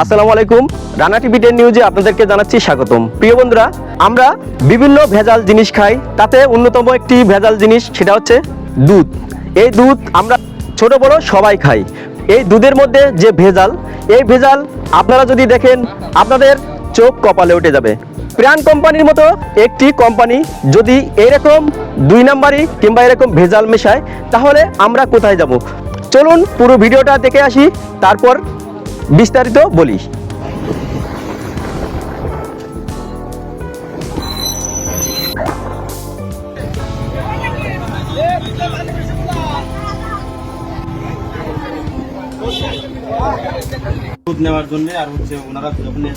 আসসালামু আলাইকুম। Rana TV ten নিউজে আপনাদেরকে জানাচ্ছি স্বাগতম। প্রিয় বন্ধুরা, আমরা বিভিন্ন ভেজাল জিনিস খাই, তাতে অন্যতম একটি ভেজাল জিনিস সেটা হচ্ছে দুধ। এই দুধ আমরা ছোট বড় সবাই খাই। এই দুধের মধ্যে যে ভেজাল, এই ভেজাল আপনারা যদি দেখেন, আপনাদের চোখ কপালে উঠে যাবে। প্রাণ কোম্পানির মতো একটি কোম্পানি যদি এরকম দুই নাম্বারই কিংবা এরকম ভেজাল মেশায়, তাহলে আমরা কোথায় যাব? চলুন পুরো ভিডিওটা দেখে আসি, তারপর বিস্তারিত বলি। নেওয়ার জন্য আর হচ্ছে ওনারা যখন নিয়ে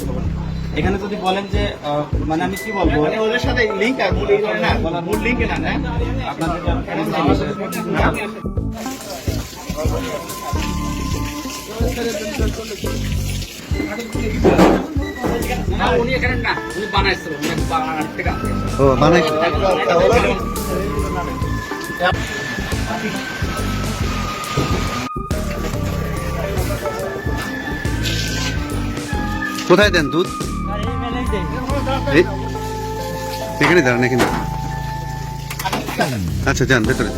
এখানে যদি বলেন যে মানে আমি কি বলব? ওদের সাথে লিঙ্ক মূল না মূল লিঙ্ক না না আপনাদের উনি এখানে না উনি বানাইছিল উনি বানানোর থেকে ও মানে কোথায় দেন দুধ? এখানে দাঁড়ান এখানে আচ্ছা যান ভেতরে।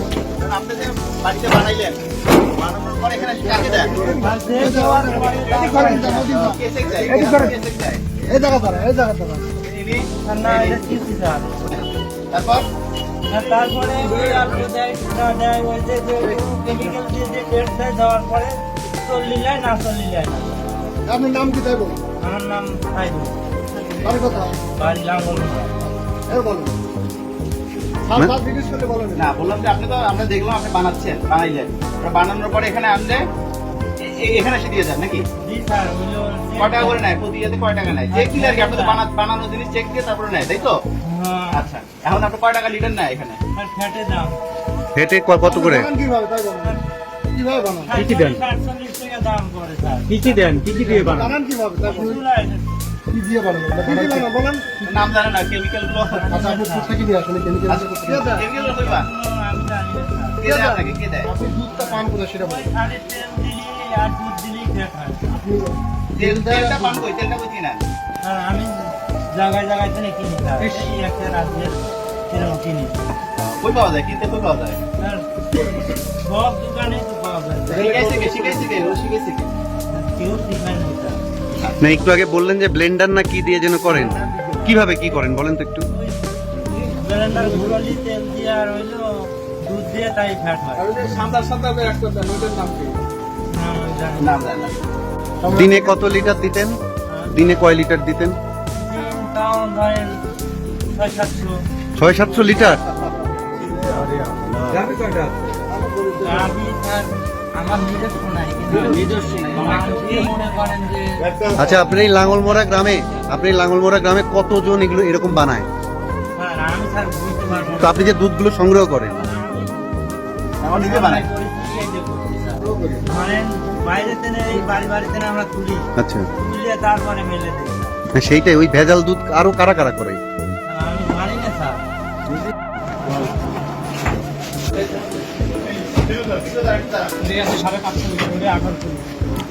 তারপর তারপরে দেয় ওই যে কেমিক্যাল দিয়ে যে ডেট দেয় দেওয়ার পরে চল্লিশ না চল্লিশ আপনার নাম কি তাই বলুন? আমার নাম সাইদু বাড়ি কথা বাড়ি লাঙ্গল এ বলুন। সাত সাত জিজ্ঞেস করলে বলেন না বললাম যে আপনি তো আমরা দেখলাম আপনি বানাচ্ছেন বানাইলেন। বানানোর পরে এখানে আনলে এখানে এসে দিয়ে যান নাকি? জি স্যার ওইগুলো কয় টাকা করে নেয়? প্রতি ইয়েতে কয় টাকা নেয়? চেক দিলে আর কি আপনি তো বানা- বানানো জিনিস চেক দিয়ে তারপরে নেয় তাই তো? হ্যাঁ। আচ্ছা এখন আপনি কয় টাকা লিটার নেয় এখানে? দাম। কত করে? কীভাবে তাই বলুন। কীভাবে বানান? কি দেন? সাতচল্লিশ টাকা দাম করে স্যার। কি কি দেন? কি কি দিয়ে বানান কীভাবে কি দিয়ে বানান কি দিয়ে বানান বলেন নাম জানে না কেমিক্যালগুলো আচ্ছা আপনি থেকে কেমিক্যাল আচ্ছা, কে দেয়গুলো কইবা? না কে আপনাকে? কে দেয়? আপনি দুধটা পান কোথায় সেটা বলুন তেল দিলি আর দুধ হয় তেল তেলটা পান কই? তেলটা কই কিনেন? আর আমি জায়গায় জায়গায় থেকে কিনি এই একটা রাজ্যের কীরকম কিনি কই পাওয়া যায়? কিনতে কই পাওয়া যায়? স্যার সব দোকানেই তো পাওয়া যায় শিখাইছে কে? শিখাইছে কে? ও শিখাইছে কে? কেউ শিখায় না না একটু আগে বললেন যে ব্লেন্ডার না কি দিয়ে যেন করেন? কীভাবে কি করেন? বলেন তো একটু। ব্লেন্ডার ঘুরলি তেল দিয়ে আর হইল দুধ দিয়ে তাই ফ্যাট হয়। সাদা সাদা একটা দেন ওইটার নাম কি? না, জানি না। নাম জানে না। দিনে কত লিটার দিতেন? দিনে কয় লিটার দিতেন? তাও ধরেন ছয় সাতশো। ছয় সাতশো লিটার? আমি নিজস্ব নাই কিন্তু নিজস্ব নাই। মানুষই মনে করেন যে আচ্ছা আপনি এই লাঙ্গলমোড়া গ্রামে আপনি এই লাঙ্গলমোড়া গ্রামে কতজন এগুলো এরকম বানায়? তো আপনি যে দুধগুলো সংগ্রহ করেন। আমার নিজে বানায়। পরিস্থিতি এই যে করছি, স্যার। ধরেন বাইরে থেকে এই বাড়ি বাড়ি থেকে আমরা তুলি আচ্ছা। না, সেইটাই ওই ভেজাল দুধ আরও কারা কারা করে? আমি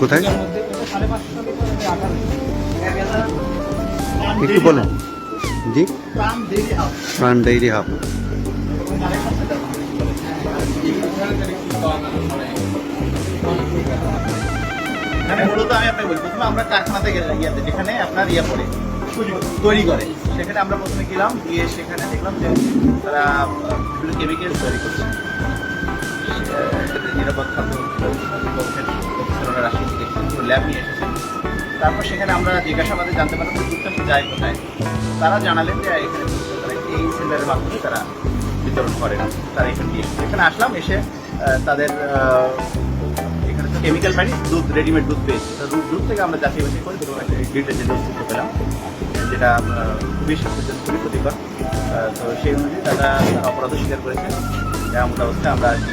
কোথায়? একটু বলেন জি? প্রাণ ডেইরি হাব। মূলত আমি আপনাকে বলি, প্রথমে আমরা কারখানাতে গেলাম ইয়াতে যেখানে আপনার ইয়ে পড়ে, তৈরি করে। সেখানে আমরা প্রথমে গেলাম, গিয়ে সেখানে দেখলাম যে তারা কেমিক্যাল তৈরি করছে। আহ, নিরাপদ খাদ্য দেখছেন পুরো ল্যাব নিয়ে তারপর সেখানে আমরা জিজ্ঞাসাবাদে জানতে পারলাম দুধটা যায় কোথায়। তারা জানালেন যে এখানে এই সেন্টারের মাধ্যমে তারা বিতরণ করে তারা এখানে এখানে আসলাম এসে তাদের এখানে তো কেমিক্যাল পানি দুধ রেডিমেড দুধ পেয়েছি। দুধ দুধ থেকে আমরা যাচাই বাছাই করে দুটো যে দুধ পেলাম যেটা খুবই স্বাস্থ্যের জন্য খুবই ক্ষতিকর। তো সেই অনুযায়ী তারা অপরাধ স্বীকার করেছে। এমন অবস্থায় আমরা আর কি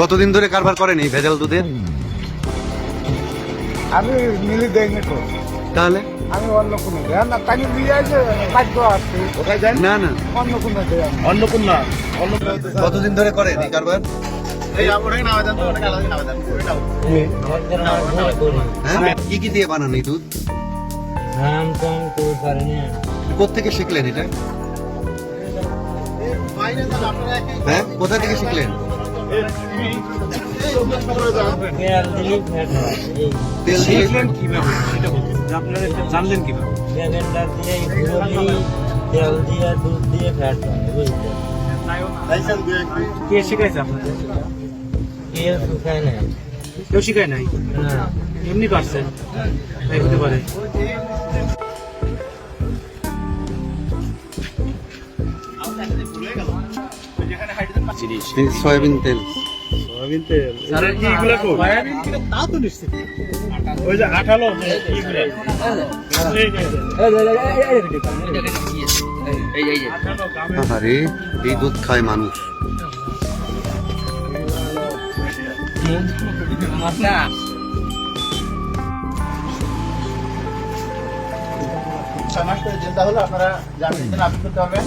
কতদিন ধরে কারবার করেন এই ভেজাল দুধের? আমি মিলি দেয়নি তো। তাহলে? আমি অন্য কোনো না। তাকে দিয়ে আছে খাদ্য আছে। ওটাই দেন না না। অন্য কোনো দেয় অন্নপূর্ণা কতদিন ধরে করেন এই কারবার? হ্যাঁ? কি কি দিয়ে বানান এই দুধ? নাম তো আমি করতে পারি না। কোথেকে শিখলেন এটা? হ্যাঁ কোথা থেকে শিখলেন? তেল দিলেই ফ্যাট হয় এই। তেল দিয়ে ব্যাগেন্ডার দিয়ে ঘুরলি তেল দিয়ে দুধ দিয়ে ফ্যাট বুঝলেন কে শিখাইছে আপনাদের? কেউ শুকায় না কেউ শিখায় নাই? না। এমনি পারছেন? তাই হতে পারে। সয়াবিন তেল তা তো নিশ্চিত ওই যে আঠালো ইগুলা আরে এই দুধ খায় মানুষ ছয় মাস করে চিন্তা হলো আপনারা জামিনের জন্য করতে আপনারা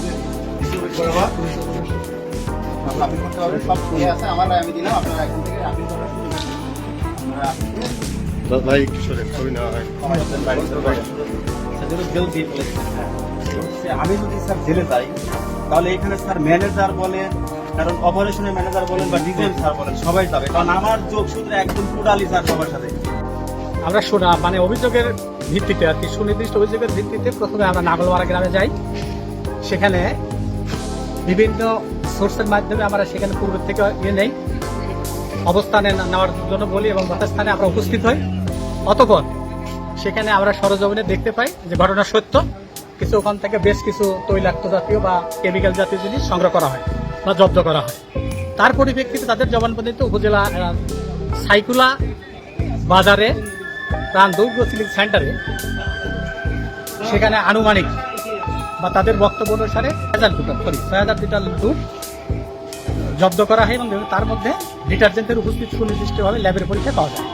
আপিল করতে পারবেন সব ইয়ে আছে আমার আমি দিলাম আপনারা এখন থেকে আপিল করবেন আপনারা আপিল ভাই কিশোরের ছবি নেওয়া হয়। আমি যদি স্যার জেলে যাই তাহলে এখানে স্যার ম্যানেজার বলেন কারণ অপারেশনের ম্যানেজার বলেন বা ডিজাইন স্যার বলেন সবাই যাবে। কারণ আমার যোগ সূত্রে একদম টোটালি স্যার সবার সাথে। আমরা শোনা মানে অভিযোগের ভিত্তিতে আর কি সুনির্দিষ্ট অভিযোগের ভিত্তিতে প্রথমে আমরা নাগলওয়ারা গ্রামে যাই। সেখানে বিভিন্ন সোর্সের মাধ্যমে আমরা সেখানে পূর্ব থেকে ইয়ে নেই। অবস্থানে নেওয়ার জন্য বলি এবং যথাস্থানে আমরা উপস্থিত হই। অতপর সেখানে আমরা সরজমিনে দেখতে পাই যে ঘটনা সত্য। কিছু ওখান থেকে বেশ কিছু তৈলাক্ত জাতীয় বা কেমিক্যাল জাতীয় জিনিস সংগ্রহ করা হয় বা জব্দ করা হয়। তার পরিপ্রেক্ষিতে তাদের জবানবন্দিতে উপজেলা সাইকুলা বাজারে দৌড় সিলিং সেন্টারে সেখানে আনুমানিক বা তাদের বক্তব্য অনুসারে হাজার লিটার সরি, ছয় হাজার লিটার দুধ জব্দ করা হয় এবং তার মধ্যে ডিটারজেন্টের উপস্থিত সুনির্দিষ্টভাবে ল্যাবের পরীক্ষা পাওয়া যায়।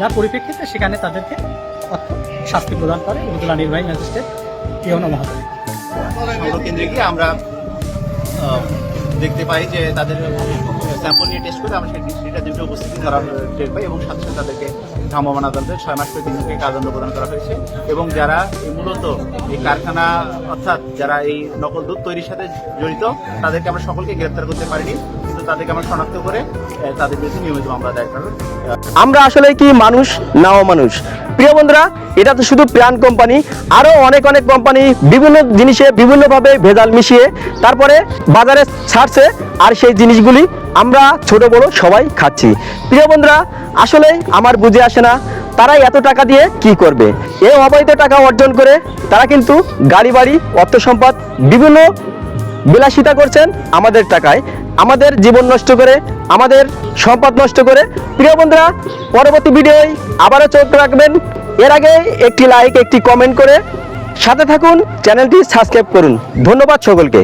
যার পরিপ্রেক্ষিতে সেখানে তাদেরকে শাস্তি প্রদান করে উপজেলা নির্বাহী ম্যাজিস্ট্রেট ইয়ন মহোদয়। কেন্দ্রে গিয়ে আমরা দেখতে পাই যে তাদের স্যাম্পল নিয়ে টেস্ট করে আমরা সেই দুটো উপস্থিতি ধরা টের পাই এবং সাথে সাথে তাদেরকে ভ্রাম্যমাণ আদালতে ছয় মাস করে তিনজনকে কারাদণ্ড প্রদান করা হয়েছে এবং যারা মূলত এই কারখানা অর্থাৎ যারা এই নকল দুধ তৈরির সাথে জড়িত, তাদেরকে আমরা সকলকে গ্রেপ্তার করতে পারিনি। তাদেরকে আমরা শনাক্ত করে তাদের বিরুদ্ধে নিয়মিত মামলা দায়ের আমরা আসলে কি মানুষ নাও মানুষ প্রিয় বন্ধুরা, এটা তো শুধু প্রাণ কোম্পানি আরও অনেক অনেক কোম্পানি বিভিন্ন জিনিসে বিভিন্নভাবে ভেজাল মিশিয়ে তারপরে বাজারে ছাড়ছে, আর সেই জিনিসগুলি আমরা ছোট বড় সবাই খাচ্ছি। প্রিয় বন্ধুরা, আসলে আমার বুঝে আসে না তারা এত টাকা দিয়ে কি করবে। এই অবৈধ টাকা অর্জন করে তারা কিন্তু গাড়ি বাড়ি, অর্থ সম্পদ, বিভিন্ন বিলাসিতা করছেন আমাদের টাকায়। আমাদের জীবন নষ্ট করে, আমাদের সম্পদ নষ্ট করে। প্রিয় বন্ধুরা, পরবর্তী ভিডিওয় আবারও চোখ রাখবেন। এর আগে একটি লাইক একটি কমেন্ট করে সাথে থাকুন, চ্যানেলটি সাবস্ক্রাইব করুন। ধন্যবাদ সকলকে।